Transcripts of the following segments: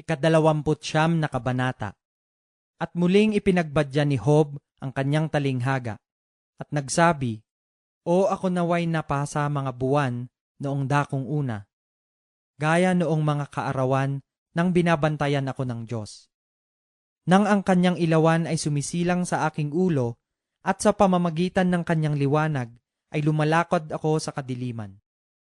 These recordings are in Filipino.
Ikadalawamput siyam na kabanata. At muling ipinagbadya ni Hob ang kanyang talinghaga, at nagsabi, O ako naway napasa mga buwan noong dakong una, gaya noong mga kaarawan nang binabantayan ako ng Diyos. Nang ang kanyang ilawan ay sumisilang sa aking ulo, at sa pamamagitan ng kanyang liwanag ay lumalakad ako sa kadiliman.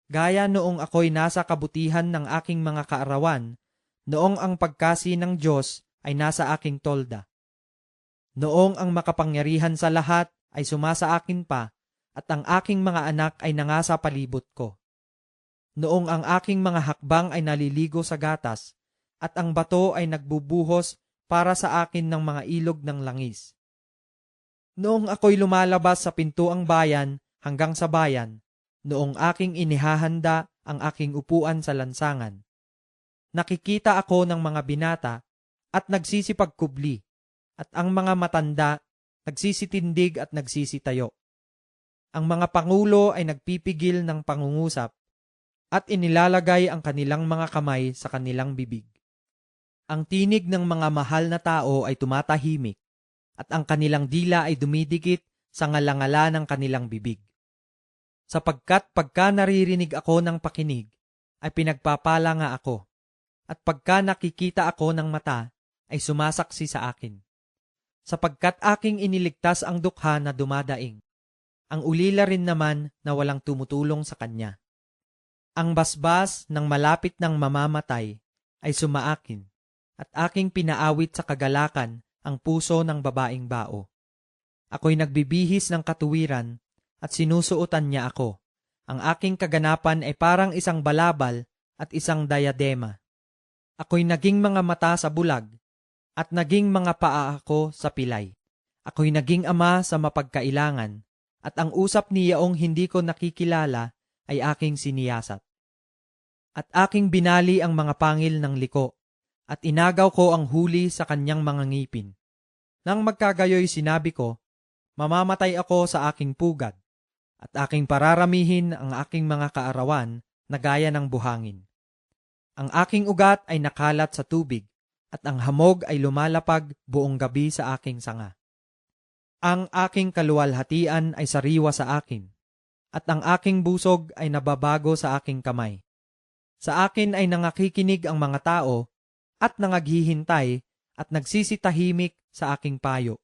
Gaya noong ako'y nasa kabutihan ng aking mga kaarawan, noong ang pagkasi ng Diyos ay nasa aking tolda. Noong ang makapangyarihan sa lahat ay sumasa akin pa, at ang aking mga anak ay nangasa palibot ko. Noong ang aking mga hakbang ay naliligo sa gatas, at ang bato ay nagbubuhos para sa akin ng mga ilog ng langis. Noong ako'y lumalabas sa pintuang bayan hanggang sa bayan, noong aking inihahanda ang aking upuan sa lansangan, nakikita ako ng mga binata at nagsisipagkubli, at ang mga matanda nagsisitindig at nagsisitayo. Ang mga pangulo ay nagpipigil ng pangungusap at inilalagay ang kanilang mga kamay sa kanilang bibig. Ang tinig ng mga mahal na tao ay tumatahimik at ang kanilang dila ay dumidikit sa ngalangala ng kanilang bibig. Sapagkat pagka naririnig ako ng pakinig, ay pinagpapala nga ako, at pagka nakikita ako ng mata, ay sumasaksi sa akin sapagkat aking iniligtas ang dukha na dumadaing. Ang ulila rin naman na walang tumutulong sa kanya. Ang basbas ng malapit ng mamamatay ay sumaakin, at aking pinaawit sa kagalakan ang puso ng babaeng bao. Ako'y nagbibihis ng katuwiran at sinusuotan niya ako. Ang aking kaganapan ay parang isang balabal at isang diadema. Ako'y naging mga mata sa bulag at naging mga paa ako sa pilay. Ako'y naging ama sa mapagkailangan, at ang usap ni Yaong hindi ko nakikilala ay aking siniyasat. At aking binali ang mga pangil ng liko, at inagaw ko ang huli sa kanyang mga ngipin. Nang magkagayoy sinabi ko, mamamatay ako sa aking pugad, at aking pararamihin ang aking mga kaarawan na gaya ng buhangin. Ang aking ugat ay nakalat sa tubig, at ang hamog ay lumalapag buong gabi sa aking sanga. Ang aking kaluwalhatian ay sariwa sa akin, at ang aking busog ay nababago sa aking kamay. Sa akin ay nangakikinig ang mga tao, at nangaghihintay, at nagsisitahimik sa aking payo.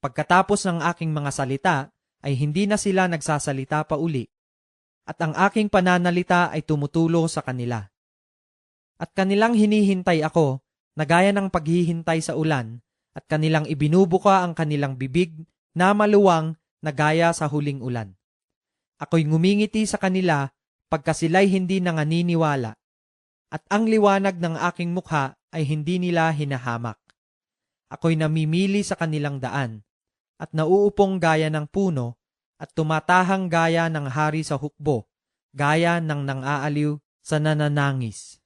Pagkatapos ng aking mga salita, ay hindi na sila nagsasalita pa uli, at ang aking pananalita ay tumutulo sa kanila. At kanilang hinihintay ako na gaya ng paghihintay sa ulan at kanilang ibinubuka ang kanilang bibig na maluwang na gaya sa huling ulan. Ako'y ngumingiti sa kanila pagka sila'y hindi nanganiniwala at ang liwanag ng aking mukha ay hindi nila hinahamak. Ako'y namimili sa kanilang daan at nauupong gaya ng puno at tumatahang gaya ng hari sa hukbo, gaya ng nang-aaliw sa nananangis.